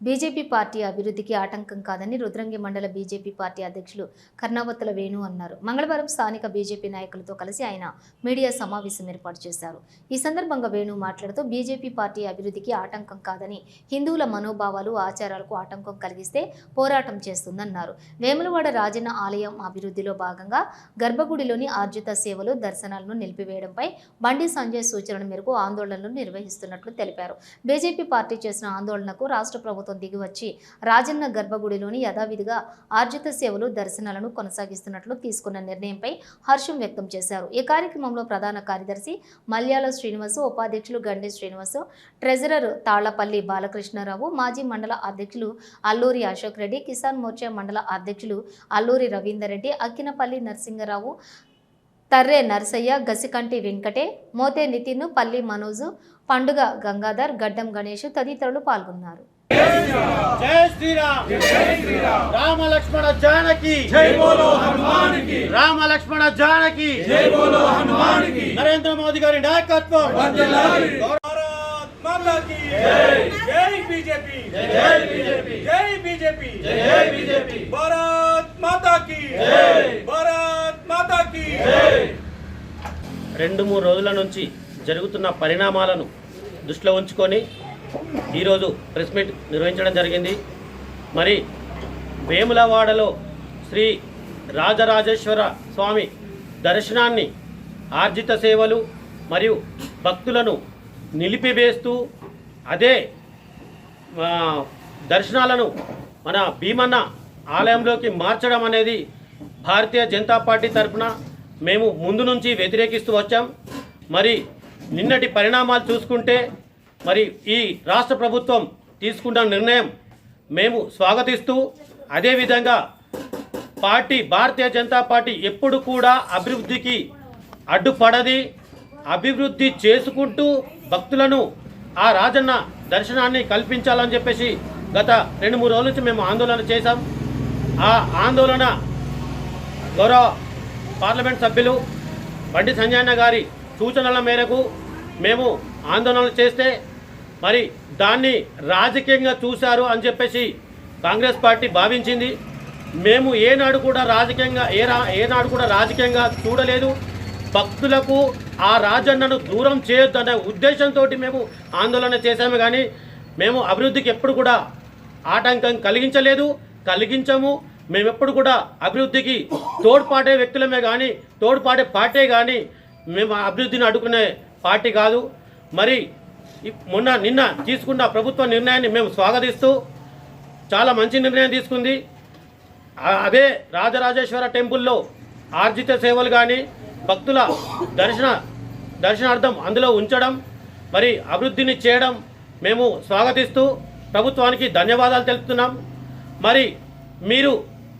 BJP party అభివృద్ధికి ఆటంకం కాదని రుద్రంగి మండల బీజేపీ పార్టీ అధ్యక్షులు కర్ణావత్తుల వేణు అన్నారు. మంగళవారం స్థానిక బీజేపీ నాయకులతో కలిసి ఆయన మీడియా సమావేశం ఏర్పాటు చేశారు. ఈ సందర్భంగా వేణు మాట్లాడుతూ బీజేపీ పార్టీ అభివృద్ధికి ఆటంకం కాదని హిందువుల మనోభావాలు ఆచారాలకు ఆటంకం కలిగిస్తే పోరాటం చేస్తుందన్నారు. వేములవాడ రాజన్న ఆలయం అభివృద్ధిలో భాగంగా గర్భగుడిలోని ఆర్జిత సేవలు దర్శనాలను నిలిపివేయడంపై బండి సంజయ్ సూచనల మేరకు ఆందోళనలు నిర్వహిస్తున్నట్లు తెలిపారు. బీజేపీ పార్టీ చేసిన ఆందోళనకు రాష్ట్ర ప్రభుత్వం దిగివచ్చి రాజన్న గర్భగుడిలోని యథావిధిగా ఆర్జిత సేవలు దర్శనాలను కొనసాగిస్తున్నట్లు తీసుకున్న నిర్ణయంపై హర్షం వ్యక్తం చేశారు. ఈ కార్యక్రమంలో ప్రధాన కార్యదర్శి మల్యాల శ్రీనివాసు ఉపాధ్యక్షులు గండి శ్రీనివాసు ట్రెజరర్ తాళ్ళపల్లి బాలకృష్ణారావు మాజీ మండల అధ్యక్షులు అల్లూరి అశోక్ రెడ్డి కిసాన్ మోర్చా మండల అధ్యక్షులు అల్లూరి రవీందర్ రెడ్డి అక్కినపల్లి నరసింగరావు తర్రే నర్సయ్య గసికంటి వెంకటే మోతే నితిన్ పల్లి మనోజు పండుగ గంగాధర్ గడ్డం గణేష్ తదితరులు పాల్గొన్నారు. జై శ్రీరామ్. రామ లక్ష్మణ జానకి. జై బోలో హనుమాన్కి రామ లక్ష్మణ జానకి. జై బోలో హనుమాన్కి నరేంద్ర మోదీ గారి నాయకత్వం. భారత్ మాతా కి జై. జై బీజేపీ. జై బీజేపీ. జై బీజేపీ. జై బీజేపీ. భారత్ మాతా కి జై. భారత్ మాతా కి జై. రెండు మూడు రోజుల నుంచి జరుగుతున్న పరిణామాలను దృష్టిలో ఉంచుకొని ఈరోజు ప్రెస్ మీట్ నిర్వహించడం జరిగింది. మరి వేములవాడలో శ్రీ రాజరాజేశ్వర స్వామి దర్శనాన్ని ఆర్జిత సేవలు మరియు భక్తులను నిలిపివేస్తూ అదే దర్శనాలను మన భీమన్న ఆలయంలోకి మార్చడం అనేది భారతీయ జనతా పార్టీ తరఫున మేము ముందు నుంచి వ్యతిరేకిస్తూ వచ్చాం. మరి నిన్నటి పరిణామాలు చూసుకుంటే మరి ఈ రాష్ట్ర ప్రభుత్వం తీసుకున్న నిర్ణయం మేము స్వాగతిస్తూ అదేవిధంగా పార్టీ భారతీయ జనతా పార్టీ ఎప్పుడు కూడా అభివృద్ధికి అడ్డుపడది అభివృద్ధి చేసుకుంటూ భక్తులను ఆ రాజన్న దర్శనాన్ని కల్పించాలని చెప్పేసి గత రెండు మూడు రోజుల నుంచి మేము ఆందోళన చేశాం. ఆ ఆందోళన గౌరవ పార్లమెంట్ సభ్యులు బండి సంజయన్న గారి సూచనల మేరకు మేము ఆందోళనలు చేస్తే మరి దాన్ని రాజకీయంగా చూశారు అని చెప్పేసి కాంగ్రెస్ పార్టీ భావించింది. మేము ఏనాడు కూడా రాజకీయంగా ఏ రా ఏనాడు కూడా రాజకీయంగా చూడలేదు. భక్తులకు ఆ రాజన్నను దూరం చేయొద్దనే ఉద్దేశంతో మేము ఆందోళన చేశాము కానీ మేము అభివృద్ధికి ఎప్పుడు కూడా ఆటంకం కలిగించలేదు. కలిగించము. మేము ఎప్పుడు కూడా అభివృద్ధికి తోడ్పాటే వ్యక్తులమే కానీ తోడ్పాటే పార్టీ కానీ మేము అభివృద్ధిని అడుకునే పార్టీ కాదు. మరి మొన్న నిన్న తీసుకున్న ప్రభుత్వ నిర్ణయాన్ని మేము స్వాగతిస్తూ చాలా మంచి నిర్ణయం తీసుకుంది. అదే రాజరాజేశ్వర టెంపుల్లో ఆర్జిత సేవలు కానీ భక్తుల దర్శన దర్శనార్థం అందులో ఉంచడం మరి అభివృద్ధిని చేయడం మేము స్వాగతిస్తూ ప్రభుత్వానికి ధన్యవాదాలు తెలుపుతున్నాం. మరి మీరు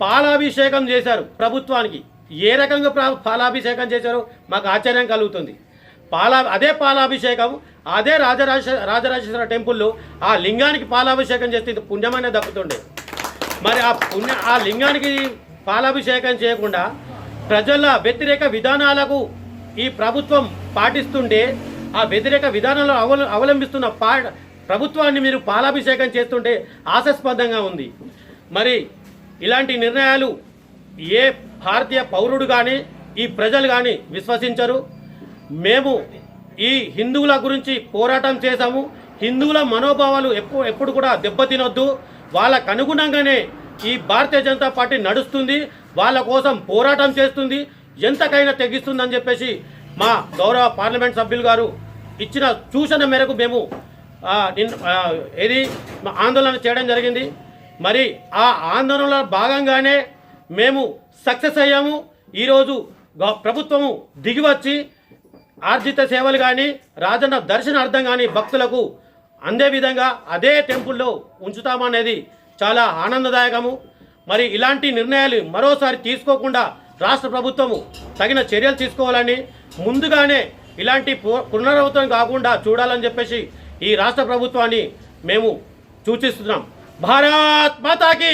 పాలాభిషేకం చేశారు ప్రభుత్వానికి. ఏ రకంగా పాలాభిషేకం చేశారో మాకు ఆశ్చర్యం కలుగుతుంది. పాలా అదే పాలాభిషేకం అదే రాజరాజ రాజరాజేశ్వర టెంపుల్లో ఆ లింగానికి పాలాభిషేకం చేస్తే ఇది పుణ్యమనే దక్కుతుండే. మరి ఆ పుణ్య ఆ లింగానికి పాలాభిషేకం చేయకుండా ప్రజల వ్యతిరేక విధానాలకు ఈ ప్రభుత్వం పాటిస్తుంటే ఆ వ్యతిరేక విధానాలు అవల అవలంబిస్తున్న పా ప్రభుత్వాన్ని మీరు పాలాభిషేకం చేస్తుంటే ఆశాస్పదంగా ఉంది. మరి ఇలాంటి నిర్ణయాలు ఏ భారతీయ పౌరుడు కానీ ఈ ప్రజలు కానీ విశ్వసించరు. మేము ఈ హిందువుల గురించి పోరాటం చేశాము. హిందువుల మనోభావాలు ఎప్పుడు ఎప్పుడు కూడా దెబ్బతినొద్దు. వాళ్ళకు అనుగుణంగానే ఈ భారతీయ జనతా పార్టీ నడుస్తుంది. వాళ్ళ కోసం పోరాటం చేస్తుంది. ఎంతకైనా తెగిస్తుందని చెప్పేసి మా గౌరవ పార్లమెంట్ సభ్యులు గారు ఇచ్చిన సూచన మేరకు మేము ఏది ఆందోళన చేయడం జరిగింది. మరి ఆ ఆందోళనలో భాగంగానే మేము సక్సెస్ అయ్యాము. ఈరోజు గ- ప్రభుత్వము దిగివచ్చి ఆర్జిత సేవలు కానీ రాజన్న దర్శనార్థం కానీ భక్తులకు అందే విధంగా అదే టెంపుల్లో ఉంచుతామనేది చాలా ఆనందదాయకము. మరి ఇలాంటి నిర్ణయాలు మరోసారి తీసుకోకుండా రాష్ట్ర ప్రభుత్వము తగిన చర్యలు తీసుకోవాలని ముందుగానే ఇలాంటి పునరావృతం కాకుండా చూడాలని చెప్పేసి ఈ రాష్ట్ర ప్రభుత్వాన్ని మేము సూచిస్తున్నాం. భారత్ మాతాకి!